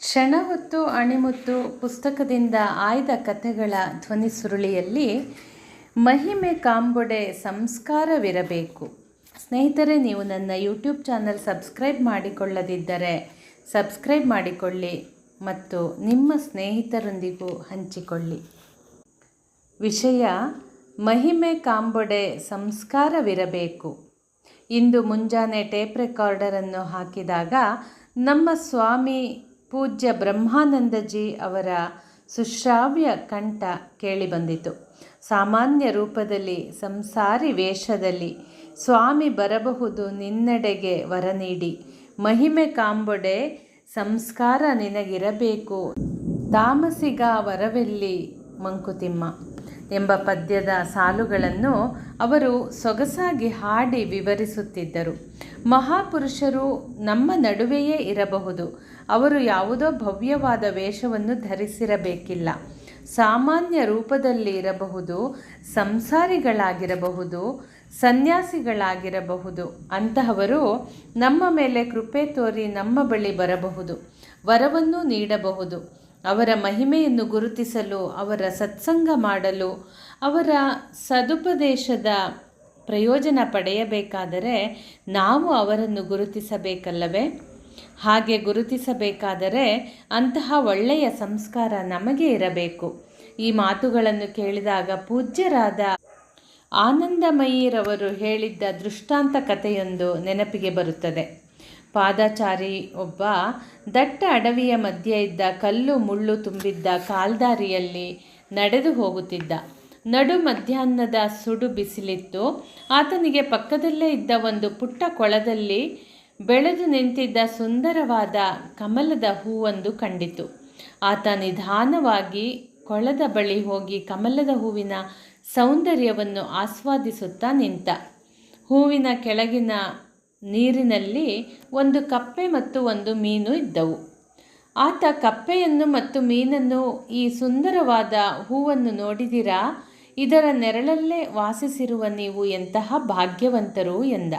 ಕ್ಷಣ ಹೊತ್ತು ಅಣಿಮುತ್ತು ಪುಸ್ತಕದಿಂದ ಆಯ್ದ ಕಥೆಗಳ ಧ್ವನಿ ಸುರುಳಿಯಲ್ಲಿ ಮಹಿಮೆ ಕಾಂಬೊಡೆ ಸಂಸ್ಕಾರವಿರಬೇಕು. ಸ್ನೇಹಿತರೆ, ನೀವು ನನ್ನ ಯೂಟ್ಯೂಬ್ ಚಾನಲ್ ಸಬ್ಸ್ಕ್ರೈಬ್ ಮಾಡಿಕೊಳ್ಳದಿದ್ದರೆ ಸಬ್ಸ್ಕ್ರೈಬ್ ಮಾಡಿಕೊಳ್ಳಿ ಮತ್ತು ನಿಮ್ಮ ಸ್ನೇಹಿತರೊಂದಿಗೂ ಹಂಚಿಕೊಳ್ಳಿ. ವಿಷಯ, ಮಹಿಮೆ ಕಾಂಬೊಡೆ ಸಂಸ್ಕಾರವಿರಬೇಕು. ಇಂದು ಮುಂಜಾನೆ ಟೇಪ್ ರೆಕಾರ್ಡರನ್ನು ಹಾಕಿದಾಗ ನಮ್ಮ ಸ್ವಾಮಿ ಪೂಜ್ಯ ಬ್ರಹ್ಮಾನಂದಜಿ ಅವರ ಸುಶ್ರಾವ್ಯ ಕಂಠ ಕೇಳಿಬಂದಿತು ಸಾಮಾನ್ಯ ರೂಪದಲ್ಲಿ, ಸಂಸಾರಿ ವೇಷದಲ್ಲಿ ಸ್ವಾಮಿ ಬರಬಹುದು ನಿನ್ನೆಡೆಗೆ ವರ ನೀಡಿ. ಮಹಿಮೆ ಕಾಂಬೊಡೆ ಸಂಸ್ಕಾರ ನಿನಗಿರಬೇಕು. ತಾಮಸಿಗ ವರವೆಲ್ಲಿ ಮಂಕುತಿಮ್ಮ ಎಂಬ ಪದ್ಯದ ಸಾಲುಗಳನ್ನು ಅವರು ಸೊಗಸಾಗಿ ಹಾಡಿ ವಿವರಿಸುತ್ತಿದ್ದರು. ಮಹಾಪುರುಷರು ನಮ್ಮ ನಡುವೆಯೇ ಇರಬಹುದು. ಅವರು ಯಾವುದೋ ಭವ್ಯವಾದ ವೇಷವನ್ನು ಧರಿಸಿರಬೇಕಿಲ್ಲ. ಸಾಮಾನ್ಯ ರೂಪದಲ್ಲಿ ಇರಬಹುದು, ಸಂಸಾರಿಗಳಾಗಿರಬಹುದು, ಸನ್ಯಾಸಿಗಳಾಗಿರಬಹುದು. ಅಂತಹವರು ನಮ್ಮ ಮೇಲೆ ಕೃಪೆ ತೋರಿ ನಮ್ಮ ಬಳಿ ಬರಬಹುದು, ವರವನ್ನು ನೀಡಬಹುದು. ಅವರ ಮಹಿಮೆಯನ್ನು ಗುರುತಿಸಲು, ಅವರ ಸತ್ಸಂಗ ಮಾಡಲು, ಅವರ ಸದುಪದೇಶದ ಪ್ರಯೋಜನ ಪಡೆಯಬೇಕಾದರೆ ನಾವು ಅವರನ್ನು ಗುರುತಿಸಬೇಕಲ್ಲವೇ? ಹಾಗೆ ಗುರುತಿಸಬೇಕಾದರೆ ಅಂತಹ ಒಳ್ಳೆಯ ಸಂಸ್ಕಾರ ನಮಗೆ ಇರಬೇಕು. ಈ ಮಾತುಗಳನ್ನು ಕೇಳಿದಾಗ ಪೂಜ್ಯರಾದ ಆನಂದಮಯಿರವರು ಹೇಳಿದ್ದ ದೃಷ್ಟಾಂತ ಕಥೆಯೊಂದು ನೆನಪಿಗೆ ಬರುತ್ತದೆ. ಪಾದಾಚಾರಿ ಒಬ್ಬ ದಟ್ಟ ಅಡವಿಯ ಮಧ್ಯೆ ಇದ್ದ ಕಲ್ಲು ಮುಳ್ಳು ತುಂಬಿದ್ದ ಕಾಲ್ದಾರಿಯಲ್ಲಿ ನಡೆದು ಹೋಗುತ್ತಿದ್ದ. ನಡು ಮಧ್ಯಾಹ್ನದ ಸುಡು ಬಿಸಿಲಿತ್ತು. ಆತನಿಗೆ ಪಕ್ಕದಲ್ಲೇ ಇದ್ದ ಒಂದು ಪುಟ್ಟ ಕೊಳದಲ್ಲಿ ಬೆಳೆದು ನಿಂತಿದ್ದ ಸುಂದರವಾದ ಕಮಲದ ಹೂವೊಂದು ಕಂಡಿತು. ಆತ ನಿಧಾನವಾಗಿ ಕೊಳದ ಬಳಿ ಹೋಗಿ ಕಮಲದ ಹೂವಿನ ಸೌಂದರ್ಯವನ್ನು ಆಸ್ವಾದಿಸುತ್ತಾ ನಿಂತ. ಹೂವಿನ ಕೆಳಗಿನ ನೀರಿನಲ್ಲಿ ಒಂದು ಕಪ್ಪೆ ಮತ್ತು ಒಂದು ಮೀನು ಇದ್ದವು. ಆತ ಕಪ್ಪೆಯನ್ನು ಮತ್ತು ಮೀನನ್ನು ಈ ಸುಂದರವಾದ ಹೂವನ್ನು ನೋಡಿದಿರಾ? ಇದರ ನೆರಳಲ್ಲೇ ವಾಸಿಸಿರುವ ನೀವು ಎಂತಹ ಭಾಗ್ಯವಂತರು ಎಂದ.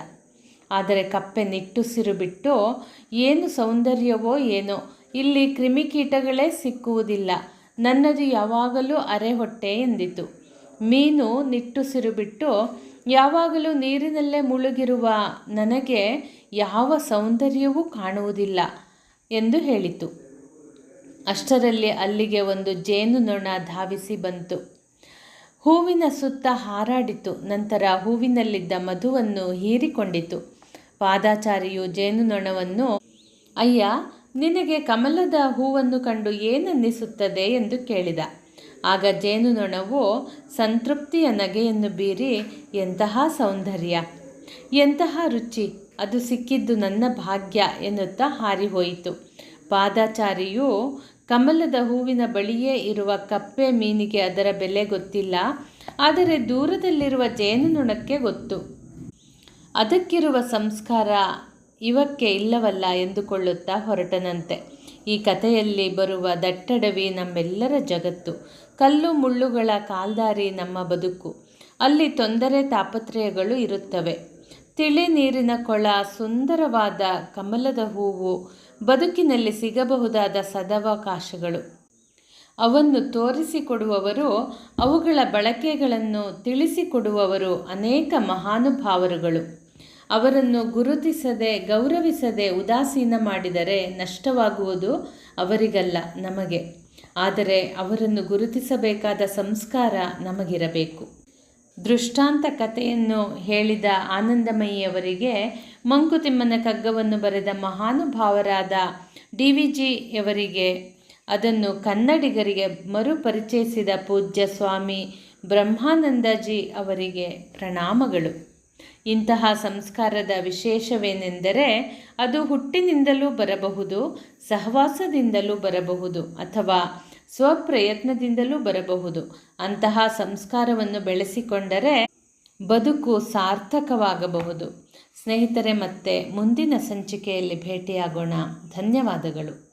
ಆದರೆ ಕಪ್ಪೆ ನಿಟ್ಟುಸಿರು ಬಿಟ್ಟು, ಏನು ಸೌಂದರ್ಯವೋ ಏನೋ, ಇಲ್ಲಿ ಕ್ರಿಮಿಕೀಟಗಳೇ ಸಿಕ್ಕುವುದಿಲ್ಲ. ನನ್ನದು ಯಾವಾಗಲೂ ಅರೆ ಹೊಟ್ಟೆ ಎಂದಿತು. ಮೀನು ನಿಟ್ಟುಸಿರು ಬಿಟ್ಟು, ಯಾವಾಗಲೂ ನೀರಿನಲ್ಲೇ ಮುಳುಗಿರುವ ನನಗೆ ಯಾವ ಸೌಂದರ್ಯವೂ ಕಾಣುವುದಿಲ್ಲ ಎಂದು ಹೇಳಿತು. ಅಷ್ಟರಲ್ಲಿ ಅಲ್ಲಿಗೆ ಒಂದು ಜೇನುನೊಣ ಧಾವಿಸಿ ಬಂತು. ಹೂವಿನ ಸುತ್ತ ಹಾರಾಡಿತು. ನಂತರ ಹೂವಿನಲ್ಲಿದ್ದ ಮಧುವನ್ನು ಹೀರಿಕೊಂಡಿತು. ಪಾದಾಚಾರಿಯು ಜೇನುನೊಣವನ್ನು ಅಯ್ಯ, ನಿನಗೆ ಕಮಲದ ಹೂವನ್ನು ಕಂಡು ಏನನ್ನಿಸುತ್ತದೆ? ಎಂದು ಕೇಳಿದ. ಆಗ ಜೇನುನೊಣವು ಸಂತೃಪ್ತಿಯ ನಗೆಯನ್ನು ಬೀರಿ ಎಂತಹ ಸೌಂದರ್ಯ, ಎಂತಹ ರುಚಿ, ಅದು ಸಿಕ್ಕಿದ್ದು ನನ್ನ ಭಾಗ್ಯ ಎನ್ನುತ್ತಾ ಹಾರಿಹೋಯಿತು. ಪಾದಾಚಾರಿಯು ಕಮಲದ ಹೂವಿನ ಬಳಿಯೇ ಇರುವ ಕಪ್ಪೆ ಮೀನಿಗೆ ಅದರ ಬೆಲೆ ಗೊತ್ತಿಲ್ಲ, ಆದರೆ ದೂರದಲ್ಲಿರುವ ಜೇನುನೊಣಕ್ಕೆ ಗೊತ್ತು. ಅದಕ್ಕಿರುವ ಸಂಸ್ಕಾರ ಇವಕ್ಕೆ ಇಲ್ಲವಲ್ಲ ಎಂದುಕೊಳ್ಳುತ್ತಾ ಹೊರಟನಂತೆ. ಈ ಕಥೆಯಲ್ಲಿ ಬರುವ ದಟ್ಟಡವಿ ನಮ್ಮೆಲ್ಲರ ಜಗತ್ತು, ಕಲ್ಲು ಮುಳ್ಳುಗಳ ಕಾಲ್ದಾರಿ ನಮ್ಮ ಬದುಕು. ಅಲ್ಲಿ ತೊಂದರೆ ತಾಪತ್ರಯಗಳು ಇರುತ್ತವೆ. ತಿಳಿ ನೀರಿನ ಕೊಳ ಸುಂದರವಾದ ಕಮಲದ ಹೂವು ಬದುಕಿನಲ್ಲಿ ಸಿಗಬಹುದಾದ ಸದವಕಾಶಗಳು. ಅವನ್ನು ತೋರಿಸಿಕೊಡುವವರು, ಅವುಗಳ ಬಳಕೆಗಳನ್ನು ತಿಳಿಸಿಕೊಡುವವರು ಅನೇಕ ಮಹಾನುಭಾವರುಗಳು. ಅವರನ್ನು ಗುರುತಿಸದೆ, ಗೌರವಿಸದೆ, ಉದಾಸೀನ ಮಾಡಿದರೆ ನಷ್ಟವಾಗುವುದು ಅವರಿಗಲ್ಲ, ನಮಗೆ. ಆದರೆ ಅವರನ್ನು ಗುರುತಿಸಬೇಕಾದ ಸಂಸ್ಕಾರ ನಮಗಿರಬೇಕು. ದೃಷ್ಟಾಂತ ಕಥೆಯನ್ನು ಹೇಳಿದ ಆನಂದಮಯಿಯವರಿಗೆ ಮಂಕುತಿಮ್ಮನ ಕಗ್ಗವನ್ನು ಬರೆದ ಮಹಾನುಭಾವರಾದ ಡಿ ವಿ ಜಿಯವರಿಗೆ ಅದನ್ನು ಕನ್ನಡಿಗರಿಗೆ ಮರುಪರಿಚಯಿಸಿದ ಪೂಜ್ಯ ಸ್ವಾಮಿ ಬ್ರಹ್ಮಾನಂದಜಿ ಅವರಿಗೆ ಪ್ರಣಾಮಗಳು. ಇಂತಹ ಸಂಸ್ಕಾರದ ವಿಶೇಷವೇನೆಂದರೆ ಅದು ಹುಟ್ಟಿನಿಂದಲೂ ಬರಬಹುದು, ಸಹವಾಸದಿಂದಲೂ ಬರಬಹುದು ಅಥವಾ ಸ್ವಪ್ರಯತ್ನದಿಂದಲೂ ಬರಬಹುದು. ಅಂತಹ ಸಂಸ್ಕಾರವನ್ನು ಬೆಳೆಸಿಕೊಂಡರೆ ಬದುಕು ಸಾರ್ಥಕವಾಗಬಹುದು. ಸ್ನೇಹಿತರೆ ಮತ್ತೆ ಮುಂದಿನ ಸಂಚಿಕೆಯಲ್ಲಿ ಭೇಟಿಯಾಗೋಣ. ಧನ್ಯವಾದಗಳು.